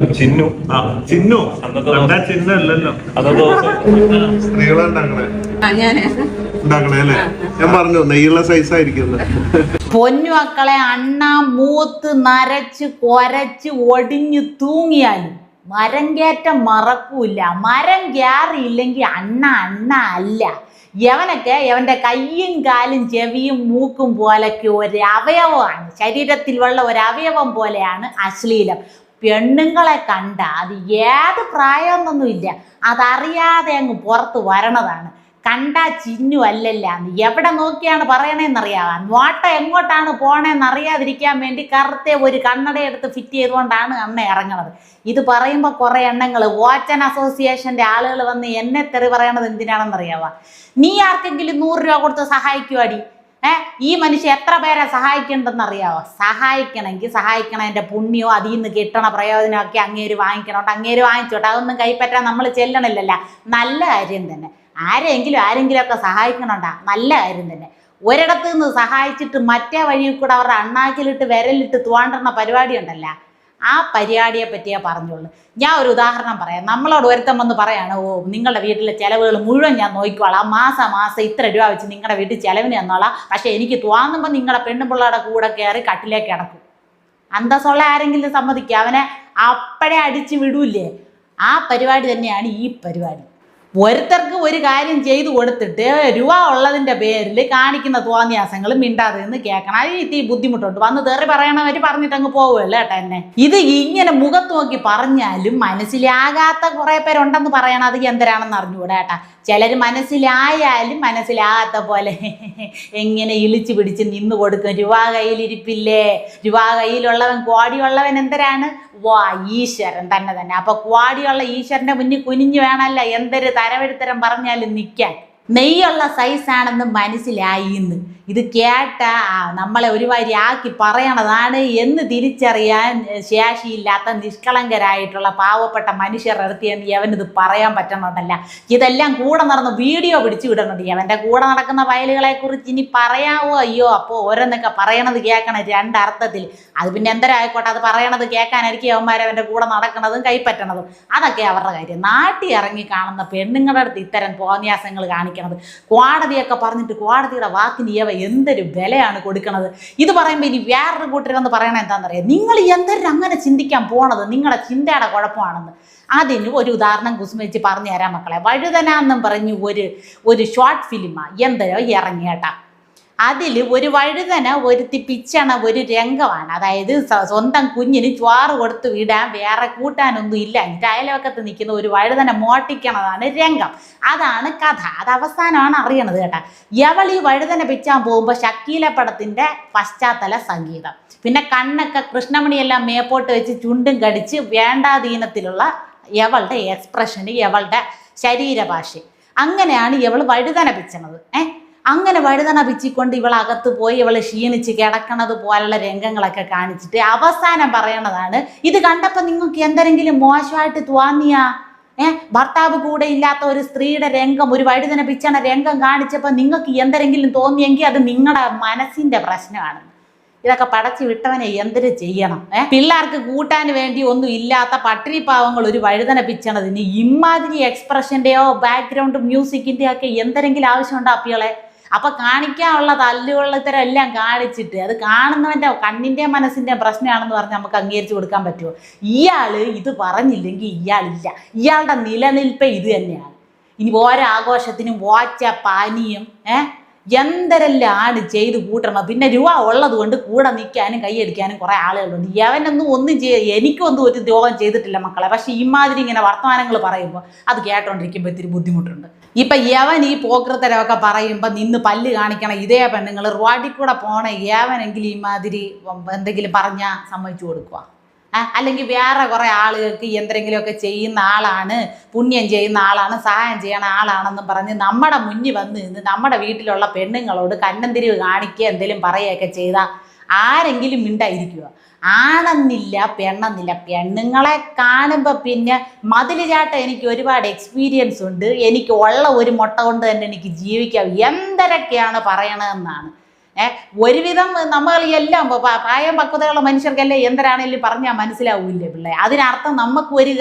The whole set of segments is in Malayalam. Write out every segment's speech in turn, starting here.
ചിന്നു. ആ ചിന്നു. കണ്ടാ ചിഹ്നം അല്ലല്ലോ. ആ, ഞാൻ. ഉണ്ടാക്കണേ അല്ലേ? ഞാൻ പറഞ്ഞു നെയ്യുള്ള സൈസ് ആയിരിക്കും പൊന്നു മക്കളെ അണ്ണ മൂത്ത് നരച്ച് കൊരച്ച് ഒടിഞ്ഞു തൂങ്ങിയാലും മരം കയറ്റം മറക്കൂല മരം കയറിയില്ലെങ്കിൽ അണ്ണ അണ്ണ അല്ല. യവനൊക്കെ യവന്റെ കയ്യും കാലും ചെവിയും മൂക്കും പോലൊക്കെ ഒരു അവയവമാണ് ശരീരത്തിലുള്ള ഒരു അവയവം പോലെയാണ് അശ്ലീലം. പെണ്ണുങ്ങളെ കണ്ട അത് ഏത് പ്രായമൊന്നൊന്നുമില്ല അതറിയാതെ അങ്ങ് പുറത്ത് വരണതാണ്. കണ്ട ചിന്നു അല്ലല്ല എവിടെ നോക്കിയാണ് പറയണേന്നറിയാവാ? നോട്ട എങ്ങോട്ടാണ് പോണേന്ന് അറിയാതിരിക്കാൻ വേണ്ടി കറുത്തെ ഒരു കണ്ണട എടുത്ത് ഫിറ്റ് ചെയ്തുകൊണ്ടാണ് അണ്ണ ഇറങ്ങണത്. ഇത് പറയുമ്പോൾ കുറേ എണ്ണങ്ങൾ വാച്ചൻ അസോസിയേഷന്റെ ആളുകൾ വന്ന് എന്നെ തെറി പറയണത് എന്തിനാണെന്നറിയാവാ? നീ ആർക്കെങ്കിലും നൂറ് രൂപ കൊടുത്ത് സഹായിക്കുവാടി? ഏ ഈ മനുഷ്യൻ എത്ര പേരെ സഹായിക്കണ്ടെന്ന് അറിയാവോ സഹായിക്കണമെങ്കിൽ സഹായിക്കണതിന്റെ പുണ്യോ അതിൽ നിന്ന് കിട്ടണ പ്രയോജനമൊക്കെ അങ്ങേര് വാങ്ങിക്കണോട്ട് അങ്ങേര് വാങ്ങിച്ചോട്ടെ. അതൊന്നും കൈപ്പറ്റാൻ നമ്മൾ ചെല്ലണില്ലല്ല. നല്ല കാര്യം തന്നെ. ആരെങ്കിലും ആരെങ്കിലും ഒക്കെ സഹായിക്കണോണ്ടാ? നല്ല കാര്യം തന്നെ. ഒരിടത്ത് നിന്ന് സഹായിച്ചിട്ട് മറ്റേ വഴിയിൽ കൂടെ അവരുടെ അണ്ണാക്കിലിട്ട് വിരലിട്ട് തുവാണ്ടുന്ന പരിപാടി ഉണ്ടല്ലോ ആ പരിപാടിയെ പറ്റിയേ പറഞ്ഞുള്ളൂ. ഞാൻ ഒരു ഉദാഹരണം പറയാം. നമ്മളോട് ഒരുത്തം വന്ന് പറയാണ് ഓ നിങ്ങളുടെ വീട്ടിലെ ചിലവുകൾ മുഴുവൻ ഞാൻ നോക്കിക്കോളാം. മാസം മാസം ഇത്ര രൂപ വെച്ച് നിങ്ങളുടെ വീട്ടിൽ ചിലവിന് തന്നോളാം പക്ഷേ എനിക്ക് തോന്നുമ്പോൾ നിങ്ങളുടെ പെണ്ണുപിള്ളയുടെ കൂടെ കയറി കട്ടിലേക്ക് കിടക്കും. അന്തസ്സുള്ള ആരെങ്കിലും സമ്മതിക്കുക അവനെ അപ്പഴേ അടിച്ച് വിടൂല്ലേ? ആ പരിപാടി തന്നെയാണ് ഈ പരിപാടി. ഒരുത്തർക്ക് ഒരു കാര്യം ചെയ്തു കൊടുത്തിട്ട് രൂപ ഉള്ളതിന്റെ പേരിൽ കാണിക്കുന്ന തോന്നിയാസങ്ങൾ മിണ്ടാതെ നിന്ന് കേൾക്കണം. അത് ഇത്തിരി ബുദ്ധിമുട്ടുണ്ട്. വന്ന് തെറി പറയണവർ പറഞ്ഞിട്ട് അങ്ങ് പോവുമല്ലോ ഏട്ടാ എന്നെ. ഇത് ഇങ്ങനെ മുഖത്ത് നോക്കി പറഞ്ഞാലും മനസ്സിലാകാത്ത കുറേ പേരുണ്ടെന്ന് പറയണം. അത് എന്തരാണെന്ന് അറിഞ്ഞുകൂടാ ഏട്ടാ. ചിലർ മനസ്സിലായാലും മനസ്സിലാകാത്ത പോലെ എങ്ങനെ ഇളിച്ചു പിടിച്ച് നിന്ന് കൊടുക്കും. രൂപ കയ്യിലിരിപ്പില്ലേ? രൂപ കയ്യിലുള്ളവൻ കോടിയുള്ളവൻ എന്തരാണ് വാ ഈശ്വരൻ തന്നെ തന്നെ. അപ്പൊ കുവാടിയുള്ള ഈശ്വരന്റെ മുന്നിൽ കുനിഞ്ഞു വേണമല്ല. എന്തൊരു തരവെടുത്തരം പറഞ്ഞാലും നിൽക്കാൻ നെയ്യുള്ള സൈസാണെന്ന് മനസ്സിലായി എന്ന് ഇത് കേട്ട നമ്മളെ ഒരു ആക്കി പറയണതാണ് എന്ന് തിരിച്ചറിയാൻ ശേഷിയില്ലാത്ത നിഷ്കളങ്കരായിട്ടുള്ള പാവപ്പെട്ട മനുഷ്യരുടെ അടുത്ത് എന്ന് യവനിത് പറയാൻ പറ്റണമെന്നല്ല ഇതെല്ലാം കൂടെ നടന്ന് വീഡിയോ പിടിച്ചു വിടണുണ്ട്. യവന്റെ കൂടെ നടക്കുന്ന വയലുകളെ കുറിച്ച് ഇനി പറയാവോ? അയ്യോ അപ്പോൾ ഓരോന്നൊക്കെ പറയണത് കേൾക്കണം രണ്ടർത്ഥത്തിൽ. അത് പിന്നെ എന്തരായിക്കോട്ടെ അത് പറയണത് കേൾക്കാനായിരിക്കും അവന്മാർ അവന്റെ കൂടെ നടക്കുന്നതും കൈപ്പറ്റണതും. അതൊക്കെ അവരുടെ കാര്യം. നാട്ടിൽ ഇറങ്ങി കാണുന്ന പെണ്ണുങ്ങളുടെ അടുത്ത് ഇത്തരം തോന്നിയാസങ്ങൾ കാണിക്കണത് കോടതിയൊക്കെ പറഞ്ഞിട്ട് കോടതിയുടെ വാക്കിന് ഇവ എന്തൊരു വിലയാണ് കൊടുക്കണത്? ഇത് പറയുമ്പോൾ ഇനി വേറൊരു കൂട്ടരെന്ന് പറയണത് എന്താണെന്നറിയാം നിങ്ങൾ എന്തൊരു അങ്ങനെ ചിന്തിക്കാൻ പോണത്? നിങ്ങളുടെ ചിന്തയുടെ കുഴപ്പമാണെന്ന്. അതിന് ഒരു ഉദാഹരണം കുസുമിച്ച് പറഞ്ഞു തരാം മക്കളെ. വഴുതന എന്നും പറഞ്ഞു ഒരു ഒരു ഷോർട്ട് ഫിലിമാണ് എന്തോ ഇറങ്ങിയേട്ടാ. അതിൽ ഒരു വഴുതന ഒരുത്തി പിച്ചണ ഒരു രംഗമാണ്. അതായത് സ്വന്തം കുഞ്ഞിന് ചോറ് കൊടുത്ത് വിടാൻ വേറെ കൂട്ടാനൊന്നും ഇല്ല. എന്നിട്ട് അയലവക്കത്ത് നിൽക്കുന്ന ഒരു വഴുതന മോട്ടിക്കണതാണ് രംഗം. അതാണ് കഥ. അത് അവസാനമാണ് അറിയണത് കേട്ടാ. യവൾ ഈ വഴുതന പിച്ചാൻ പോകുമ്പോൾ ഷക്കീല പടത്തിന്റെ പശ്ചാത്തല സംഗീതം. പിന്നെ കണ്ണൊക്കെ കൃഷ്ണമണിയെല്ലാം മേപ്പോട്ട് വെച്ച് ചുണ്ടും കടിച്ച് വേണ്ടാധീനത്തിലുള്ള യവളുടെ എക്സ്പ്രഷന് യവളുടെ ശരീരഭാഷ. അങ്ങനെയാണ് ഇവൾ വഴുതന പിച്ചണത്. ഏ? അങ്ങനെ വഴുതണ പിച്ചിക്കൊണ്ട് ഇവൾ അകത്ത് പോയി ഇവളെ ക്ഷീണിച്ച് കിടക്കണത് പോലുള്ള രംഗങ്ങളൊക്കെ കാണിച്ചിട്ട് അവസാനം പറയണതാണ് ഇത് കണ്ടപ്പോൾ നിങ്ങൾക്ക് എന്തെങ്കിലും മോശമായിട്ട് തോന്നിയാ? ഏഹ് ഭർത്താവ് കൂടെ ഇല്ലാത്ത ഒരു സ്ത്രീയുടെ രംഗം ഒരു വഴുതന പിച്ചണ രംഗം കാണിച്ചപ്പോൾ നിങ്ങൾക്ക് എന്തെങ്കിലും തോന്നിയെങ്കിൽ അത് നിങ്ങളുടെ മനസ്സിന്റെ പ്രശ്നമാണ്. ഇതൊക്കെ പടച്ചു വിട്ടവനെ എന്തൊരു ചെയ്യണം? ഏഹ് പിള്ളേർക്ക് കൂട്ടാൻ വേണ്ടി ഒന്നും ഇല്ലാത്ത പട്ടിണി പാവങ്ങൾ ഒരു വഴുതന പിച്ചണതിന് ഇമാതിരി എക്സ്പ്രഷന്റെയോ ബാക്ക്ഗ്രൗണ്ട് മ്യൂസിക്കിന്റെയോ ഒക്കെ എന്തെങ്കിലും ആവശ്യമുണ്ടോ അപ്പികളെ? അപ്പൊ കാണിക്കാനുള്ള തല്ലുകൊള്ളത്തരം എല്ലാം കാണിച്ചിട്ട് അത് കാണുന്നവന്റെ കണ്ണിന്റെ മനസ്സിന്റെ പ്രശ്നമാണെന്ന് പറഞ്ഞ് നമുക്ക് അംഗീകരിച്ചു കൊടുക്കാൻ പറ്റുമോ ഇയാൾ ഇത് പറഞ്ഞില്ലെങ്കിൽ ഇയാളില്ല. ഇയാളുടെ നിലനിൽപ്പ് ഇത് തന്നെയാണ്. ഇനി ഓരോ ആഘോഷത്തിനും വാച്ച പാനീയം ഏഹ് എന്തെല്ലാം ചെയ്ത് കൂട്ടണം പിന്നെ രൂപ ഉള്ളത് കൊണ്ട് കൂടെ നിൽക്കാനും കൈയടിക്കാനും കുറേ ആളുകളുണ്ട്. യവനൊന്നും ഒന്നും ചെയ്യ എനിക്കൊന്നും ഒരു ദ്രോഹം ചെയ്തിട്ടില്ല മക്കളെ. പക്ഷെ ഇമാതിരി ഇങ്ങനെ വർത്തമാനങ്ങൾ പറയുമ്പോൾ അത് കേട്ടോണ്ടിരിക്കുമ്പോൾ ഇത്തിരി ബുദ്ധിമുട്ടുണ്ട്. ഇപ്പൊ യവൻ ഈ പോക്രത്തരമൊക്കെ പറയുമ്പോൾ നിന്ന് പല്ല് കാണിക്കണം. ഇതേ പെണ്ണുങ്ങൾ റോഡിൽ കൂടെ പോണ യവനെങ്കിലും ഇമാതിരി എന്തെങ്കിലും പറഞ്ഞാൽ സമ്മതിച്ചു കൊടുക്കുക അല്ലെങ്കിൽ വേറെ കുറേ ആളുകൾക്ക് എന്തെങ്കിലുമൊക്കെ ചെയ്യുന്ന ആളാണ് പുണ്യം ചെയ്യുന്ന ആളാണ് സഹായം ചെയ്യണ ആളാണെന്നും പറഞ്ഞ് നമ്മുടെ മുന്നിൽ വന്ന് നിന്ന് നമ്മുടെ വീട്ടിലുള്ള പെണ്ണുങ്ങളോട് കന്നന്തിരിവ് കാണിക്കുക എന്തെങ്കിലും പറയുകയൊക്കെ ചെയ്താൽ ആരെങ്കിലും മിണ്ടായിരിക്കുക. ആണെന്നില്ല പെണ്ണെന്നില്ല. പെണ്ണുങ്ങളെ കാണുമ്പോൾ പിന്നെ മതിൽ ചാട്ട എനിക്ക് ഒരുപാട് എക്സ്പീരിയൻസ് ഉണ്ട്. എനിക്ക് ഉള്ള ഒരു മുട്ട കൊണ്ട് തന്നെ എനിക്ക് ജീവിക്കാം. എന്തരൊക്കെയാണ് പറയണതെന്നാണ്. ഒരുവിധം നമ്മൾ എല്ലാം പ്രായം പക്വതയുള്ള മനുഷ്യർക്കെല്ലാം എന്തരാണേലും പറഞ്ഞാൽ മനസ്സിലാവൂല്ലേ പിള്ളേ? അതിനർത്ഥം നമുക്ക് ഒരു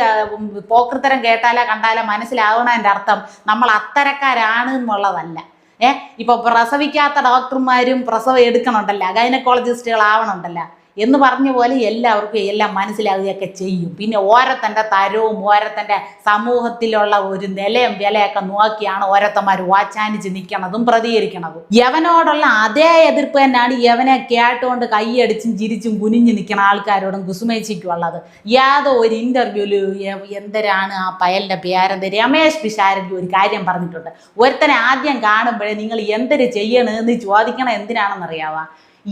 പോക്കൃത്തരം കേട്ടാലോ കണ്ടാലോ മനസ്സിലാവണതിന്റെ അർത്ഥം. നമ്മൾ അത്തരക്കാരാണ് എന്നുള്ളതല്ല. ഏഹ് ഇപ്പൊ പ്രസവിക്കാത്ത ഡോക്ടർമാരും പ്രസവം ഗൈനക്കോളജിസ്റ്റുകൾ ഗൈനക്കോളജിസ്റ്റുകളാവണുണ്ടല്ലോ. എന്ന് പറഞ്ഞ പോലെ എല്ലാവർക്കും എല്ലാം മനസ്സിലാവുകയൊക്കെ ചെയ്യും. പിന്നെ ഓരത്തന്റെ തരവും ഓരത്തന്റെ സമൂഹത്തിലുള്ള ഒരു നിലയും വിലയൊക്കെ നോക്കിയാണ് ഓരോത്തന്മാർ വാച്ചാനിച്ച് നിൽക്കണതും പ്രതികരിക്കണതും. യവനോടുള്ള അതേ എതിർപ്പ് തന്നെയാണ് യവനെ കേട്ടുകൊണ്ട് കൈയടിച്ചും ചിരിച്ചും കുനിഞ്ഞു നിൽക്കുന്ന ആൾക്കാരോടും കുസുമേച്ചിക്കുള്ളത്. യാതോ ഒരു ഇന്റർവ്യൂവിൽ എന്തരാണ് ആ പയലിന്റെ പേരെന്ത് രമേശ് പിഷാരന്റെ ഒരു കാര്യം പറഞ്ഞിട്ടുണ്ട്. ഒരുത്തനെ ആദ്യം കാണുമ്പോഴേ നിങ്ങൾ എന്തൊരു ചെയ്യണമെന്ന് ചോദിക്കണം എന്തിനാണെന്നറിയാവാ?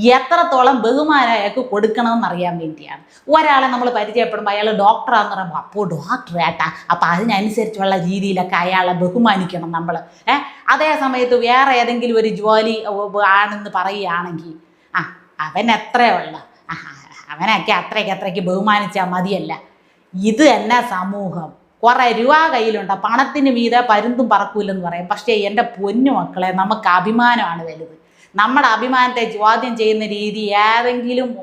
എത്രത്തോളം ബഹുമാനം അയാൾക്ക് കൊടുക്കണമെന്ന് അറിയാൻ വേണ്ടിയാണ്. ഒരാളെ നമ്മൾ പരിചയപ്പെടുമ്പോൾ അയാൾ ഡോക്ടറാന്ന് പറയുമ്പോൾ അപ്പോൾ ഡോക്ടർ ഏട്ടാ അപ്പം അതിനനുസരിച്ചുള്ള രീതിയിലൊക്കെ അയാളെ ബഹുമാനിക്കണം നമ്മൾ ഏഹ് അതേ സമയത്ത് വേറെ ഏതെങ്കിലും ഒരു ജോലി ആണെന്ന് പറയുകയാണെങ്കിൽ ആ അവൻ എത്രയുള്ള അവനൊക്കെ അത്രയ്ക്ക് അത്രയ്ക്ക് ബഹുമാനിച്ചാൽ മതിയല്ല. ഇത് തന്നെ സമൂഹം? കുറേ രൂപ കയ്യിലുണ്ട്. പണത്തിന് മീതെ പരുന്തും പറക്കൂലെന്ന് പറയും. പക്ഷേ എന്റെ പൊന്നു മക്കളെ നമുക്ക് അഭിമാനമാണ് വലുത്. നമ്മുടെ അഭിമാനത്തെ ചോദ്യം ചെയ്യുന്ന രീതി ഏതെങ്കിലും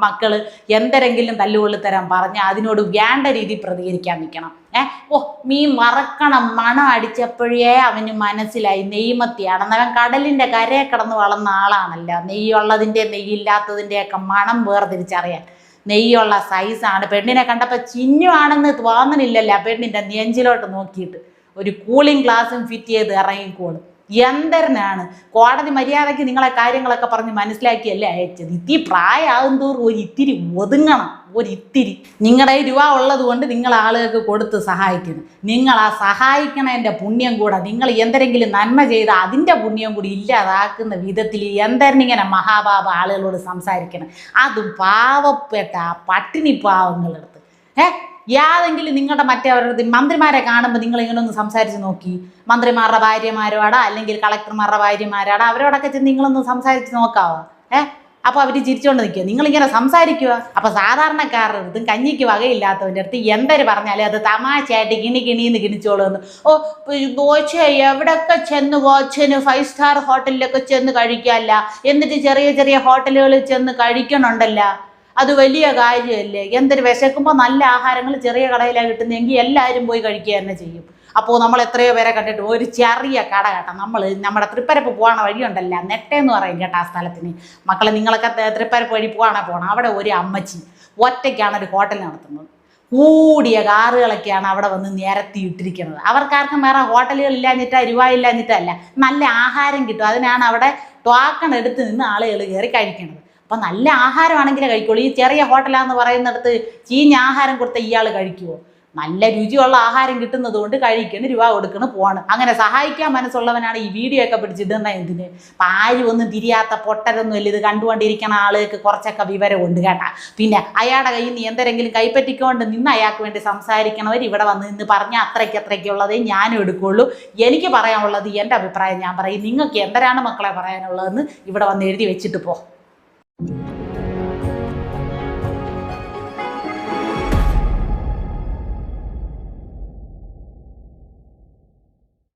മക്കൾ എന്തെങ്കിലും തല്ലുകൊള്ളി തരാൻ പറഞ്ഞ് അതിനോട് വേണ്ട രീതി പ്രതികരിക്കാൻ നിൽക്കണം. ഏ? ഓ മീൻ മറക്കണം. മണം അടിച്ചപ്പോഴേ അവന് മനസ്സിലായി. നെയ്മത്തിയാണെന്ന് അവൻ കടലിന്റെ കരയെ കിടന്ന് വളർന്ന ആളാണല്ലോ. നെയ്യുള്ളതിന്റെ നെയ്യില്ലാത്തതിന്റെയൊക്കെ മണം വേർതിരിച്ചറിയാൻ. നെയ്യുള്ള സൈസാണ്. പെണ്ണിനെ കണ്ടപ്പോൾ ചിഹ്നമാണെന്ന് തോന്നണില്ലല്ലോ പെണ്ണിന്റെ നെഞ്ചിലോട്ട് നോക്കിയിട്ട്. ഒരു കൂളിംഗ് ഗ്ലാസും ഫിറ്റ് ചെയ്ത് ഇറങ്ങിക്കോളും. എന്തരനാണ് കോടതി മര്യാദയ്ക്ക് നിങ്ങളെ കാര്യങ്ങളൊക്കെ പറഞ്ഞ് മനസ്സിലാക്കിയല്ലേ അയച്ചത്? ഇത്തിരി പ്രായമാകും തോറും ഒരു ഇത്തിരി ഒതുങ്ങണം ഒരു ഇത്തിരി. നിങ്ങളുടെ രൂപ ഉള്ളത് കൊണ്ട് നിങ്ങൾ ആളുകൾക്ക് കൊടുത്ത് സഹായിക്കുന്നു. നിങ്ങൾ ആ സഹായിക്കണതിന്റെ പുണ്യം കൂടെ നിങ്ങൾ എന്തെങ്കിലും നന്മ ചെയ്ത് അതിന്റെ പുണ്യം കൂടി ഇല്ലാതാക്കുന്ന വിധത്തിൽ എന്തരനിങ്ങനെ മഹാഭാവ ആളുകളോട് സംസാരിക്കണം. അതും പാവപ്പെട്ട പട്ടിണി പാവങ്ങളെടുത്ത്. ഏ? യാതെങ്കിലും നിങ്ങളുടെ മറ്റവരുടെ മന്ത്രിമാരെ കാണുമ്പോൾ നിങ്ങൾ ഇങ്ങനെ ഒന്ന് സംസാരിച്ച് നോക്കി. മന്ത്രിമാരുടെ ഭാര്യമാരോടാ അല്ലെങ്കിൽ കളക്ടർമാരുടെ ഭാര്യമാരോടാ അവരോടൊക്കെ ചെന്ന് നിങ്ങളൊന്ന് സംസാരിച്ച് നോക്കാവോ? ഏ? അപ്പോൾ അവർ ചിരിച്ചുകൊണ്ട് നിൽക്കുക നിങ്ങളിങ്ങനെ സംസാരിക്കുക അപ്പോൾ സാധാരണക്കാരുടെ അടുത്തും കഞ്ഞിക്ക് വകയില്ലാത്തവന്റെ അടുത്ത് എന്തൊരു പറഞ്ഞാലും അത് തമാശയായിട്ട് കിണി കിണിന്ന് കിണിച്ചോളുമെന്ന് ഓ ദോശ എവിടെയൊക്കെ ചെന്ന് വാച്ചന് ഫൈവ് സ്റ്റാർ ഹോട്ടലിലൊക്കെ ചെന്ന് കഴിക്കാമല്ല എന്നിട്ട് ചെറിയ ചെറിയ ഹോട്ടലുകളിൽ ചെന്ന് കഴിക്കണുണ്ടല്ല. അത് വലിയ കാര്യമല്ലേ? എന്തൊരു വിശക്കുമ്പോൾ നല്ല ആഹാരങ്ങൾ ചെറിയ കടയിലാണ് കിട്ടുന്നതെങ്കിൽ എല്ലാവരും പോയി കഴിക്കുക തന്നെ ചെയ്യും. അപ്പോൾ നമ്മൾ എത്രയോ പേരെ കണ്ടിട്ട് ഒരു ചെറിയ കട കേട്ടോ. നമ്മൾ നമ്മുടെ തൃപ്പരപ്പ് പോകണ വഴിയുണ്ടല്ലോ. നെട്ടേന്ന് പറയും കേട്ടോ ആ സ്ഥലത്തിന്. മക്കളെ നിങ്ങളൊക്കെ തൃപ്പരപ്പ് വഴി പോകണേ പോകണം അവിടെ ഒരു അമ്മച്ചി ഒറ്റയ്ക്കാണ് ഒരു ഹോട്ടൽ നടത്തുന്നത്. കൂടിയ കാറുകളൊക്കെയാണ് അവിടെ വന്ന് നിരത്തി ഇട്ടിരിക്കുന്നത്. അവർക്കാർക്കും വേറെ ഹോട്ടലുകൾ ഇല്ലാഞ്ഞിട്ടാ രൂപ ഇല്ലാഞ്ഞിട്ടല്ല. നല്ല ആഹാരം കിട്ടും. അതിനാണ് അവിടെ ടോക്കൺ എടുത്ത് നിന്ന് ആളുകൾ കയറി കഴിക്കുന്നത് അപ്പം നല്ല ആഹാരമാണെങ്കിലേ കഴിക്കുള്ളൂ. ഈ ചെറിയ ഹോട്ടലാന്ന് പറയുന്നിടത്ത് ചീഞ്ഞ ആഹാരം കൊടുത്ത ഇയാൾ കഴിക്കുമോ നല്ല രുചിയുള്ള ആഹാരം കിട്ടുന്നത് കൊണ്ട് കഴിക്കണ് രൂപ കൊടുക്കണ് പോകണം അങ്ങനെ സഹായിക്കാൻ മനസ്സുള്ളവനാണ് ഈ വീഡിയോ ഒക്കെ പിടിച്ചിടുന്ന എന്തിന്? അപ്പം ആരും ഒന്നും തിരിയാത്ത പൊട്ടരൊന്നും ഇല്ല ഇത് കണ്ടുകൊണ്ടിരിക്കുന്ന ആളുകൾക്ക് കുറച്ചൊക്കെ വിവരമുണ്ട് കേട്ടാ. പിന്നെ അയാളുടെ കയ്യിൽ നിന്ന് എന്തെങ്കിലും കൈപ്പറ്റിക്കൊണ്ട് നിന്ന് അയാൾക്ക് വേണ്ടി സംസാരിക്കണവർ ഇവിടെ വന്ന് നിന്ന് പറഞ്ഞാൽ അത്രയ്ക്ക് അത്രയ്ക്കുള്ളതേ ഞാനും എടുക്കുള്ളൂ. എനിക്ക് പറയാനുള്ളത് എന്റെ അഭിപ്രായം ഞാൻ പറയും. നിങ്ങൾക്ക് എന്തരാണ് മക്കളെ പറയാനുള്ളതെന്ന് ഇവിടെ വന്ന് എഴുതി വെച്ചിട്ട് പോ.